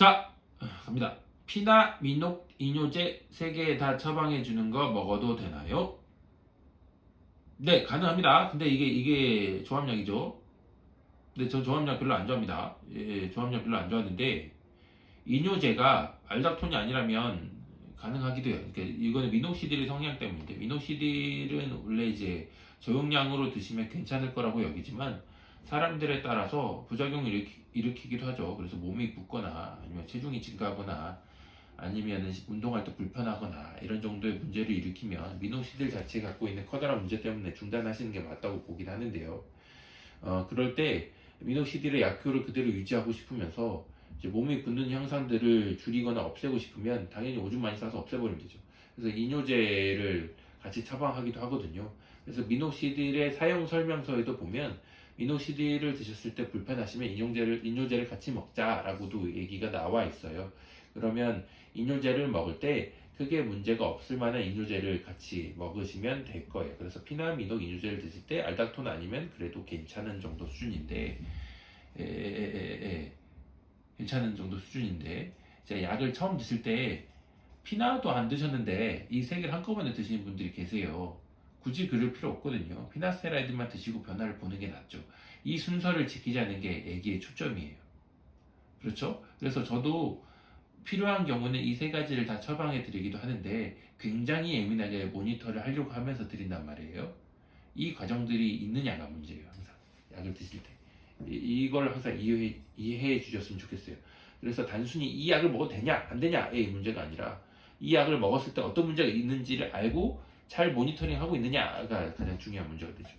자, 갑니다. 피나 미녹 이뇨제 세 개 다 처방해 주는 거 먹어도 되나요? 네, 가능합니다. 근데 이게 이게 조합약이죠. 근데 저 조합약 별로 안 좋아합니다. 예, 조합약 별로 안 좋아하는데 이뇨제가 알닥톤이 아니라면 가능하기도 해요. 그러니까 이거는 미녹시딜의 성향 때문인데 미녹시딜은 원래 이제 저용량으로 드시면 괜찮을 거라고 여기지만 사람들에 따라서 부작용을 일으키, 일으키기도 하죠. 그래서 몸이 붓거나 아니면 체중이 증가하거나 아니면 운동할 때 불편하거나 이런 정도의 문제를 일으키면 미녹시딜 자체가 갖고 있는 커다란 문제 때문에 중단하시는 게 맞다고 보긴 하는데요. 어, 그럴 때 미녹시딜의 약효를 그대로 유지하고 싶으면서 이제 몸이 붓는 현상들을 줄이거나 없애고 싶으면 당연히 오줌 많이 싸서 없애버리면 되죠. 그래서 이뇨제를 같이 처방하기도 하거든요. 그래서 미녹시딜의 사용 설명서에도 보면 미녹시딜을 드셨을 때 불편하시면 이뇨제를 이뇨제를 같이 먹자라고도 얘기가 나와 있어요. 그러면 이뇨제를 먹을 때 크게 문제가 없을 만한 이뇨제를 같이 먹으시면 될 거예요. 그래서 피나미녹 이뇨제를 드실 때 알닥톤 아니면 그래도 괜찮은 정도 수준인데 에, 에, 에, 에, 괜찮은 정도 수준인데 제가 약을 처음 드실 때 피나도 안 드셨는데 이 세 개를 한꺼번에 드시는 분들이 계세요. 굳이 그럴 필요 없거든요. 피나스테라이드만 드시고 변화를 보는 게 낫죠. 이 순서를 지키자는 게 애기의 초점이에요. 그렇죠? 그래서 저도 필요한 경우는 이 세 가지를 다 처방해 드리기도 하는데 굉장히 예민하게 모니터를 하려고 하면서 드린단 말이에요. 이 과정들이 있느냐가 문제예요. 항상 약을 드실 때 이, 이걸 항상 이해해, 이해해 주셨으면 좋겠어요. 그래서 단순히 이 약을 먹어도 되냐 안 되냐의 문제가 아니라 이 약을 먹었을 때 어떤 문제가 있는지를 알고 잘 모니터링하고 있느냐가 가장 중요한 문제가 되죠.